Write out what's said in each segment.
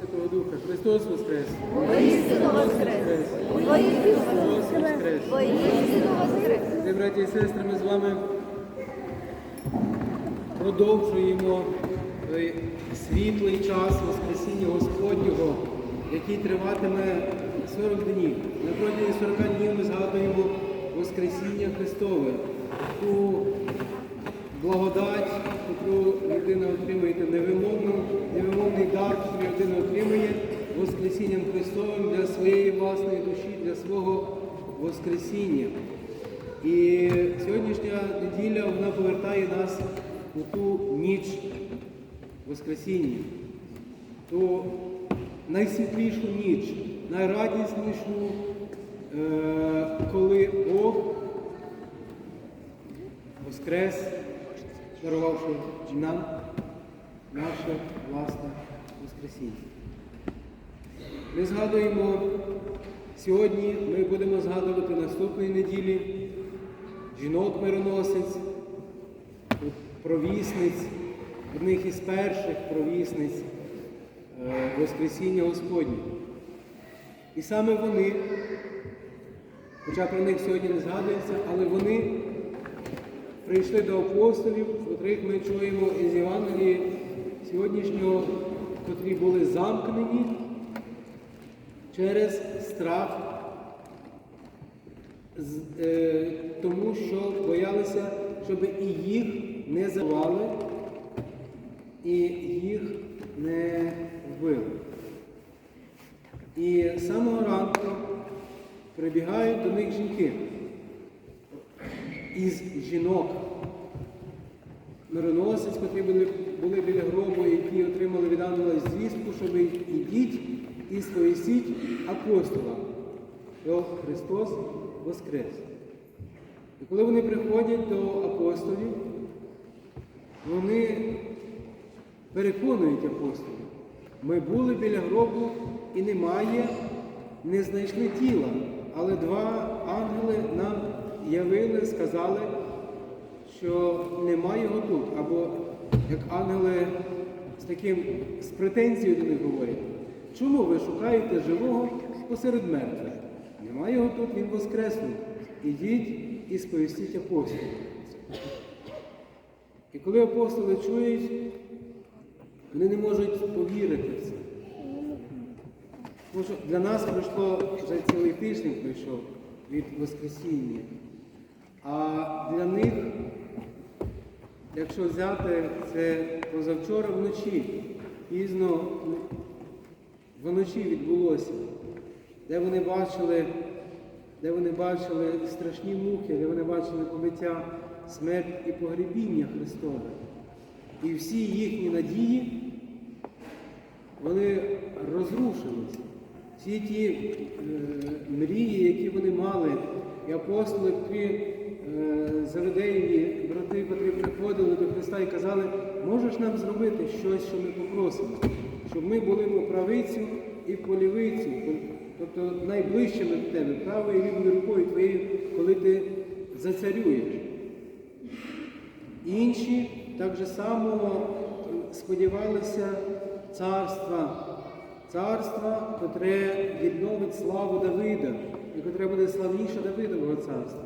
Святого Духа. Христос Воскрес! Воістину воскрес! Воістину Воскрес! Воістину воскрес! Дорогі браті і сестри, ми з вами продовжуємо той світлий час Воскресіння Господнього, який триватиме 40 днів. На протязі 40 днів ми згадуємо Воскресіння Христове, ту благодать, яку людина отримує, невимовну, невимовний дар, який людина отримує Воскресінням Христовим для своєї власної душі, для свого Воскресіння. І сьогоднішня неділя вона повертає нас у ту ніч Воскресіння, ту найсвітлішу ніч, найрадіснішу, е, коли Бог Воскрес, дарувавши нам наше власне Воскресіння. Ми згадуємо сьогодні, ми будемо згадувати наступної неділі жінок мироносець, провісниць, одних із перших провісниць е, Воскресіння Господнє. І саме вони, хоча про них сьогодні не згадується, але вони прийшли до апостолів, котрих ми чуємо із Євангелії сьогоднішнього, котрі були замкнені через страх, е, тому що боялися, щоб і їх не завали, і їх не вбили. І з самого ранку прибігають до них жінки із жінок. Мироносець, котрі були, біля гробу, які отримали від ангела звістку, щоб ідіть і сповістіть апостола, що Христос Воскрес. І коли вони приходять до апостолів, вони переконують апостолів. Ми були біля гробу і немає, не знайшли тіла. Але два ангели нам явили, сказали, що немає його тут. Або як ангели з таким з претензією до них говорять, чому ви шукаєте живого посеред мертвих? Немає його тут, він воскреснув. Ідіть і сповістіть апостолів. І коли апостоли чують, вони не можуть повірити в це. Тому що для нас пройшло вже цілий тиждень пройшов від Воскресіння. А для них, якщо взяти це позавчора вночі, пізно вночі відбулося, де вони бачили, де вони бачили страшні муки, де вони бачили побиття, смерть і погребіння Христове. І всі їхні надії, вони розрушилися. Всі ті е, мрії, які вони мали, і апостоли, ті е, заведені, брати, котрі приходили до Христа і казали, можеш нам зробити щось, що ми попросимо, щоб ми були по правицю і по лівицю, тобто найближчими до тебе, правою і лівою рукою твоєю, коли ти зацарюєш. Інші так же само сподівалися царства, царства, котре відновить славу Давида, і котре буде славніше Давидового царства.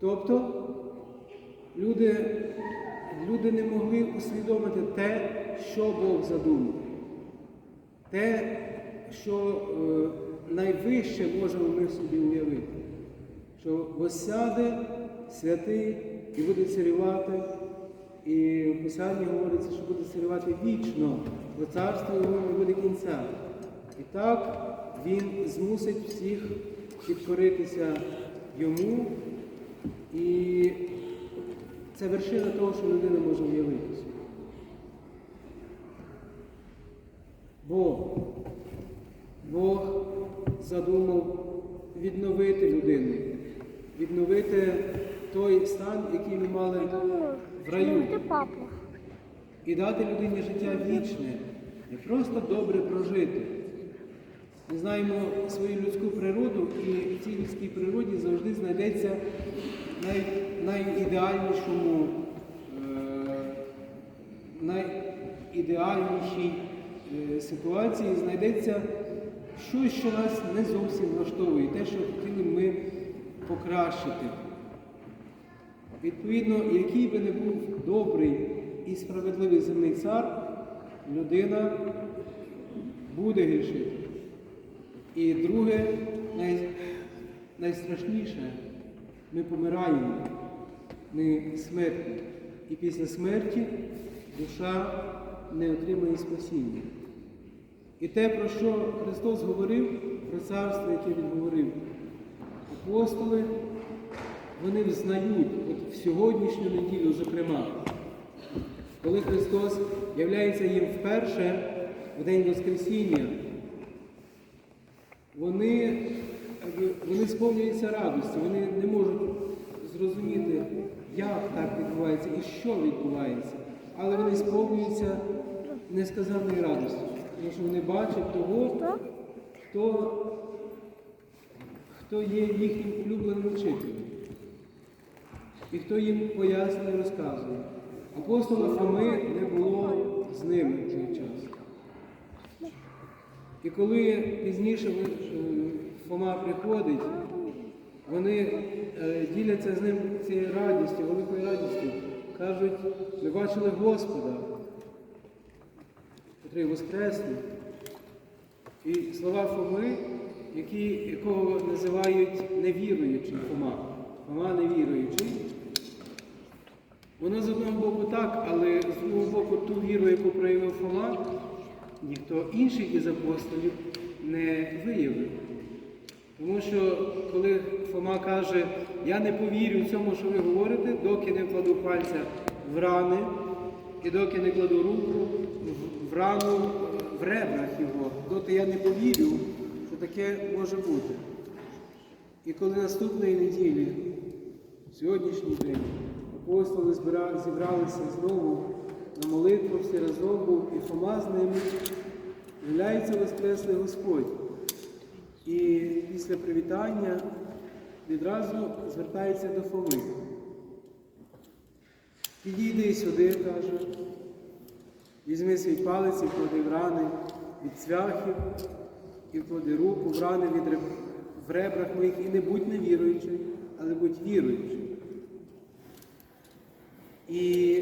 Тобто люди, люди не могли усвідомити те, що Бог задумав, те, що е, найвище можемо ми собі уявити, що восяде святий і буде царювати, і в Писанні говориться, що буде царювати вічно, бо царство його не буде кінця. І так він змусить всіх підкоритися йому, і це вершина того, що людина може уявитися. Бог, Бог задумав відновити людину, відновити той стан, який ми мали в раю, і дати людині життя вічне, не просто добре прожити. Ми знаємо свою людську природу, і в цій людській природі завжди знайдеться най, найідеальнішому, е, найідеальнішій е, ситуації знайдеться щось, що нас не зовсім влаштовує, те, що хотіли ми покращити. Відповідно, який би не був добрий і справедливий земний цар, людина буде грішити. І друге, най, найстрашніше, ми помираємо, ми смертні. І після смерті душа не отримає спасіння. І те, про що Христос говорив, про царство, яке Він говорив, апостоли, вони взнають, от в сьогоднішню неділю, зокрема, коли Христос являється їм вперше в День Воскресіння, вони, вони сповнюються радості, вони не можуть зрозуміти, як так відбувається і що відбувається. Але вони сповнюються несказанної радості, тому що вони бачать того, хто, хто є їхнім улюбленим вчителем. І хто їм пояснює розказує. Апостола Фоми не було з ними в цей час. І коли пізніше е, Фома приходить, вони е, діляться з ним цією радістю, великою радістю. Кажуть, ми бачили Господа, котрий воскреснув. І слова Фоми, які, якого називають невіруючим Фома. Фома невіруючий. Воно з одного боку так, але з другого боку ту віру, яку проявив Фома, ніхто інший із апостолів не виявив. Тому що коли Фома каже, я не повірю цьому, що ви говорите, доки не вкладу пальця в рани, і доки не кладу руку в- рану в ребрах його, доти я не повірю, що таке може бути. І коли наступної неділі, сьогоднішній день, апостоли зібралися знову на молитву, всі разом був, і Фома з ними являється Воскреслий Господь. І після привітання відразу звертається до Фоми. Підійди сюди, каже, візьми свій палець і вклади в рани від цвяхів, і вклади руку в рани від реб... в ребрах моїх, і не будь невіруючим, але будь віруючим. І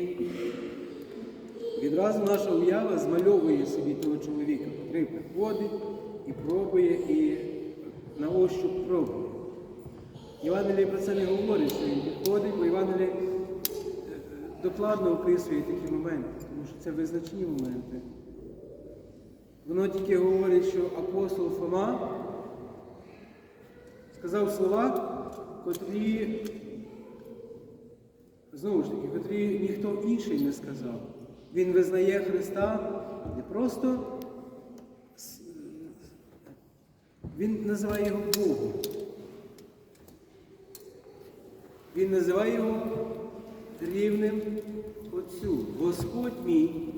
відразу наша уява змальовує собі того чоловіка, який приходить і пробує, і на ощуп пробує. Євангеліє про це не говорить, що він підходить, бо Євангеліє докладно описує такі моменти, тому що це визначні моменти. Воно тільки говорить, що апостол Фома сказав слова, котрі, знову ж таки, котрі ніхто інший не сказав. Він визнає Христа не просто, він називає його Богом. Він називає його рівним Отцю. Господь мій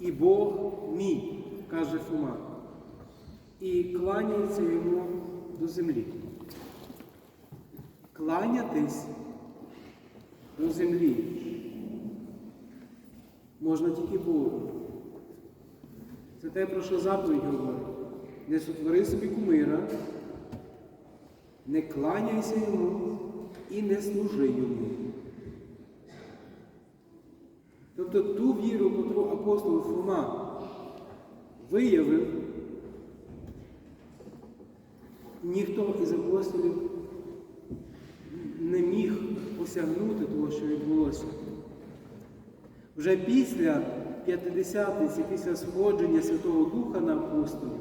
і Бог мій, каже Фома. І кланяється йому до землі. Кланятись до землі можна тільки Богу. Це те, про що заповідь говорить. Не сотвори собі кумира, не кланяйся йому і не служи йому. Тобто ту віру, яку апостол Фома виявив, ніхто із апостолів не міг осягнути того, що відбулося. Вже після п'ятидесятниці, після сходження Святого Духа на апостолів,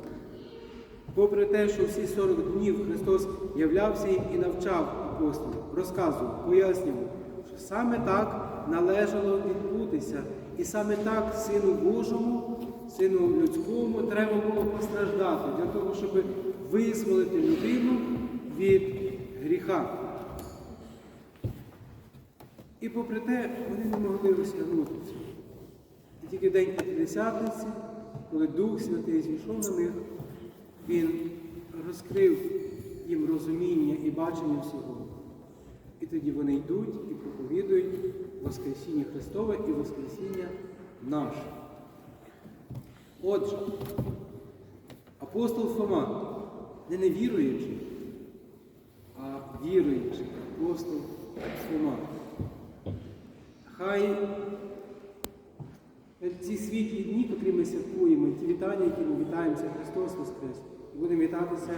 попри те, що всі 40 днів Христос являвся їм і навчав апостолів, розказував, пояснював, що саме так належало відбутися, і саме так Сину Божому, Сину людському треба було постраждати для того, щоб визволити людину від гріха. І попри те, вони не могли розтягнути цього. І тільки день П'ятидесятниці, коли Дух Святий зійшов на них, Він розкрив їм розуміння і бачення всього. І тоді вони йдуть і проповідують Воскресіння Христове і Воскресіння наше. Отже, Апостол Фома, не невіруючий, а віруючий апостол Фома. Хай ці світлі дні, котрі ми святкуємо, ті вітання, які ми вітаємося, Христос Воскрес, будемо вітатися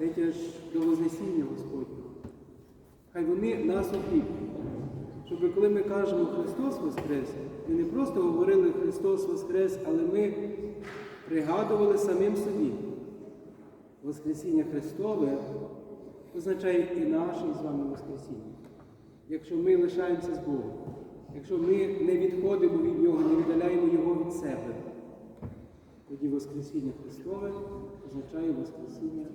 аж до Вознесіння Господнього. Хай вони нас окріплюють. Щоб коли ми кажемо Христос Воскрес, ми не просто говорили Христос Воскрес, але ми пригадували самим собі. Воскресіння Христове означає і наше з вами Воскресіння. Якщо ми лишаємося з Богом, якщо ми не відходимо від Нього, не віддаляємо Його від себе, тоді Воскресіння Христове означає Воскресіння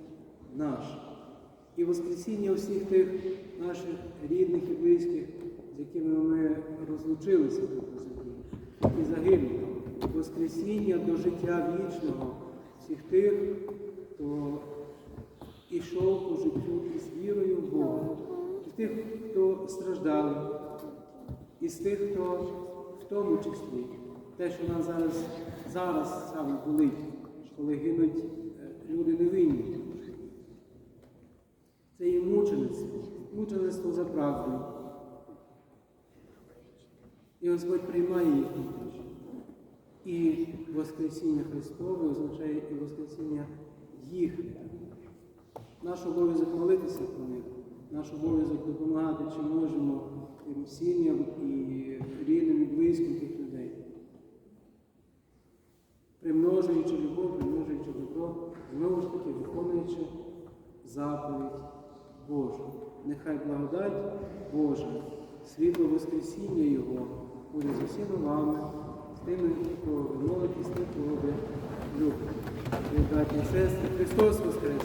наше. І Воскресіння усіх тих наших рідних і близьких, з якими ми розлучилися тут на землі, і загинули. Воскресіння до життя вічного всіх тих, хто ішов по життю із вірою в Бога, тих, хто страждали, і з тих, хто в тому числі те, що нас зараз, зараз саме болить, коли гинуть е, люди невинні. Це є мучеництво, мучеництво за правду. І Господь приймає душу. І Воскресіння Христове означає і Воскресіння їхнє. Наш обов'язок молитися про них, наш обов'язок допомагати, чи можемо тим сім'ям і рідним і близьким тих людей. Примножуючи любов, примножуючи добро, знову ж таки виконуючи заповідь Божу. Нехай благодать Божа, світло Воскресіння Його буде з усіма вами, з тими, кого ви молитесь, з тим, кого ви любите. Браті сестри, Христос Воскрес!